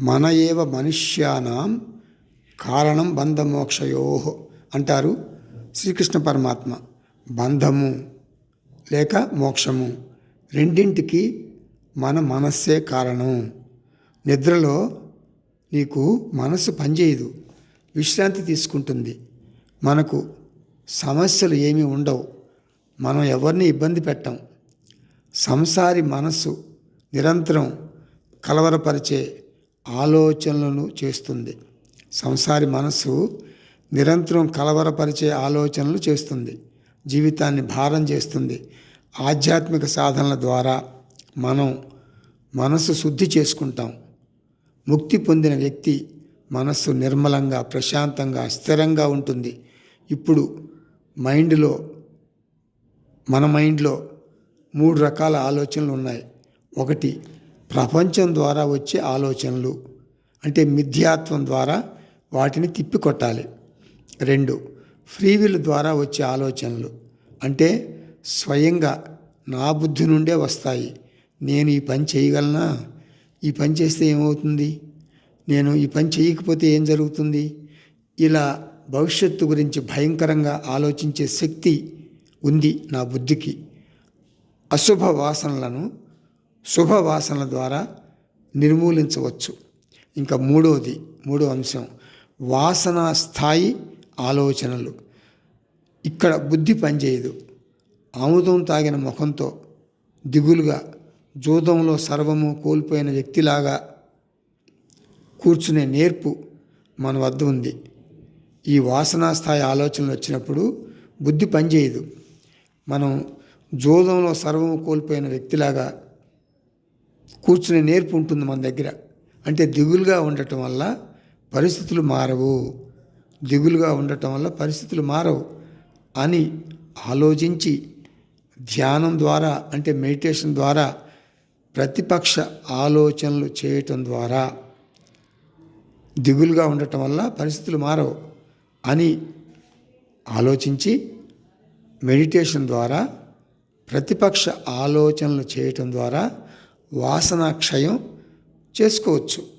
మన ఏవ మనుష్యానాం కారణం బంధమోక్షయో అంటారు శ్రీకృష్ణ పరమాత్మ. బంధము లేక మోక్షము. రెండింటికి మన మనస్సే కారణం. నిద్రలో నీకు మనసు పనిచేయదు. విశ్రాంతి తీసుకుంటుంది. మనకు సమస్యలు ఏమీ ఉండవు. మనం ఎవరిని ఇబ్బంది పెట్టం. సంసారి మనస్సు నిరంతరం కలవరపరిచే ఆలోచనలను చేస్తుంది. సంసారి మనస్సు నిరంతరం కలవరపరిచే ఆలోచనలు చేస్తుంది. జీవితాన్ని భారం చేస్తుంది. ఆధ్యాత్మిక సాధనల ద్వారా మనం మనస్సు శుద్ధి చేసుకుంటాం. ముక్తి పొందిన వ్యక్తి మనస్సు నిర్మలంగా ప్రశాంతంగా స్థిరంగా ఉంటుంది. ఇప్పుడు మైండ్లో మన మైండ్లో మూడు రకాల ఆలోచనలు ఉన్నాయి. ఒకటి ప్రపంచం ద్వారా వచ్చే ఆలోచనలు అంటే మిథ్యాత్వం ద్వారా వాటిని తిప్పికొట్టాలి. రెండు ఫ్రీవిల్ ద్వారా వచ్చే ఆలోచనలు అంటే స్వయంగా నా బుద్ధి నుండే వస్తాయి. నేను ఈ పని చేయగలనా? ఈ పని చేస్తే ఏమవుతుంది? నేను ఈ పని చేయకపోతే ఏం జరుగుతుంది? ఇలా భవిష్యత్తు గురించి భయంకరంగా ఆలోచించే శక్తి ఉంది నా బుద్ధికి. అశుభ వాసనలను శుభవాసనల ద్వారా నిర్మూలించవచ్చు. ఇంకా మూడవది మూడో అంశం వాసన స్థాయి ఆలోచనలు. ఇక్కడ బుద్ధి పనిచేయదు. ఆముదం తాగిన ముఖంతో దిగులుగా జూదంలో సర్వము కోల్పోయిన వ్యక్తిలాగా కూర్చునే నేర్పు మన వద్ద ఉంది. ఈ వాసనా స్థాయి ఆలోచనలు వచ్చినప్పుడు బుద్ధి పనిచేయదు. మనం జూదంలో సర్వము కోల్పోయిన వ్యక్తిలాగా కూర్చునే నేర్పు ఉంటుంది మన దగ్గర. అంటే దిగులుగా ఉండటం వల్ల పరిస్థితులు మారవు. దిగులుగా ఉండటం వల్ల పరిస్థితులు మారవు అని ఆలోచించి ధ్యానం ద్వారా అంటే మెడిటేషన్ ద్వారా ప్రతిపక్ష ఆలోచనలు చేయటం ద్వారా దిగులుగా ఉండటం వల్ల పరిస్థితులు మారవు అని ఆలోచించి మెడిటేషన్ ద్వారా ప్రతిపక్ష ఆలోచనలు చేయటం ద్వారా వాసన క్షయం చేసుకోవచ్చు.